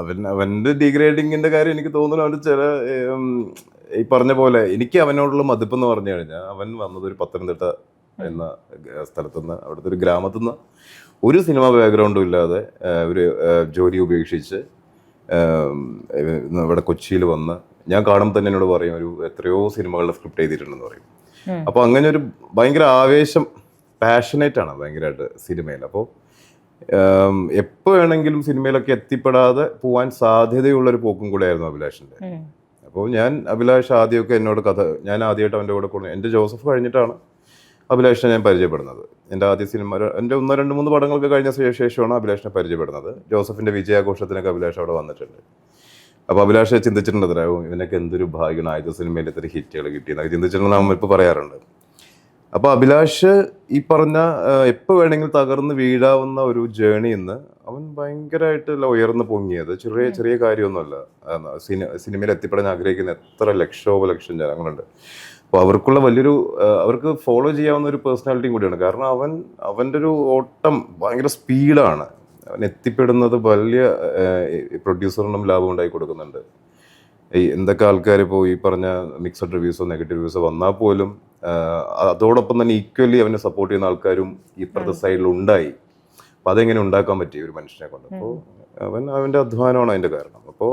അവൻ അവന്റെ ഡിഗ്രേഡിങ്ങിന്റെ കാര്യം എനിക്ക് തോന്നുന്നു അവന്റെ ചില ഈ പറഞ്ഞ പോലെ എനിക്ക് അവനോടുള്ള മതിപ്പ് എന്ന് പറഞ്ഞു കഴിഞ്ഞാൽ അവൻ വന്നത് ഒരു പത്തനംതിട്ട എന്ന സ്ഥലത്തുനിന്ന് അവിടുത്തെ ഒരു ഗ്രാമത്തിൽ നിന്ന് ഒരു സിനിമ ബാക്ക്ഗ്രൗണ്ടും ഇല്ലാതെ ഒരു ജോലി ഉപേക്ഷിച്ച് ഇവിടെ കൊച്ചിയിൽ വന്ന് ഞാൻ കാണുമ്പോൾ തന്നെ എന്നോട് പറയും ഒരു എത്രയോ സിനിമകളുടെ സ്ക്രിപ്റ്റ് എഴുതിയിട്ടുണ്ടെന്ന് പറയും. അപ്പോൾ അങ്ങനെ ഒരു ഭയങ്കര ആവേശം പാഷനേറ്റ് ആണ് ഭയങ്കരമായിട്ട് സിനിമയിൽ. അപ്പോൾ എപ്പോൾ വേണമെങ്കിലും സിനിമയിലൊക്കെ എത്തിപ്പെടാതെ പോവാൻ സാധ്യതയുള്ള ഒരു പോക്കും കൂടെയായിരുന്നു അഭിലാഷിന്റെ. അപ്പോൾ ഞാൻ അഭിലാഷ് ആദ്യമൊക്കെ എന്നോട് കഥ ഞാൻ ആദ്യമായിട്ട് അവന്റെ കൂടെ കൊണ്ട് എന്റെ ജോസഫ് കഴിഞ്ഞിട്ടാണ് അഭിലാഷിനെ ഞാൻ പരിചയപ്പെടുന്നത്. എന്റെ ആദ്യ സിനിമ എന്റെ ഒന്നോ രണ്ട് മൂന്ന് പടങ്ങൾക്ക് കഴിഞ്ഞ ശേഷമാണ് അഭിലാഷിനെ പരിചയപ്പെടുന്നത്. ജോസഫിന്റെ വിജയാഘോഷത്തിനൊക്കെ അഭിലാഷ് അവിടെ വന്നിട്ടുണ്ട്. അപ്പോൾ അഭിലാഷ് ചിന്തിച്ചിട്ടുണ്ട് ഇവനൊക്കെ എന്തൊരു ഭാഗ്യമാണ് ആദ്യ സിനിമയിൽ ഇത്ര ഹിറ്റുകൾ കിട്ടിയെന്നൊക്കെ ചിന്തിച്ചിട്ടുണ്ടെന്ന് നമ്മൾ ഇപ്പോൾ പറയാറുണ്ട്. അപ്പോൾ അഭിലാഷ് ഈ പറഞ്ഞ എപ്പോൾ വേണമെങ്കിലും തകർന്ന് വീഴാവുന്ന ഒരു ജേണി ഇന്ന് അവൻ ഭയങ്കരമായിട്ട് ഉയർന്നു പൊങ്ങിയത്. ചെറിയ ചെറിയ കാര്യമൊന്നുമല്ല. സിനി- സിനിമയിൽ എത്തിപ്പെടാൻ ആഗ്രഹിക്കുന്ന എത്ര ലക്ഷോപലക്ഷം ജനങ്ങളുണ്ട്. അപ്പോൾ അവർക്കുള്ള വലിയൊരു അവർക്ക് ഫോളോ ചെയ്യാവുന്ന ഒരു പേഴ്സണാലിറ്റിയും കൂടിയാണ്. കാരണം അവൻ അവന്റെ ഒരു ഓട്ടം ഭയങ്കര സ്പീഡാണ് അവൻ എത്തിപ്പെടുന്നത് വലിയ പ്രൊഡ്യൂസറിനും ലാഭം ഉണ്ടാക്കി കൊടുക്കുന്നുണ്ട്. ഈ എന്തൊക്കെ ആൾക്കാർ ഇപ്പോൾ ഈ പറഞ്ഞ മിക്സഡ് റിവ്യൂസോ നെഗറ്റീവ് റിവ്യൂസോ വന്നാൽ പോലും അതോടൊപ്പം തന്നെ ഈക്വലി അവനെ സപ്പോർട്ട് ചെയ്യുന്ന ആൾക്കാരും ഇപ്പുറത്തെ സൈഡിൽ ഉണ്ടായി. അപ്പോൾ അതെങ്ങനെ ഉണ്ടാക്കാൻ പറ്റി ഒരു മനുഷ്യനെ കൊണ്ട്? അപ്പോൾ അവൻ അവന്റെ അധ്വാനമാണ് അതിന്റെ കാരണം. അപ്പോൾ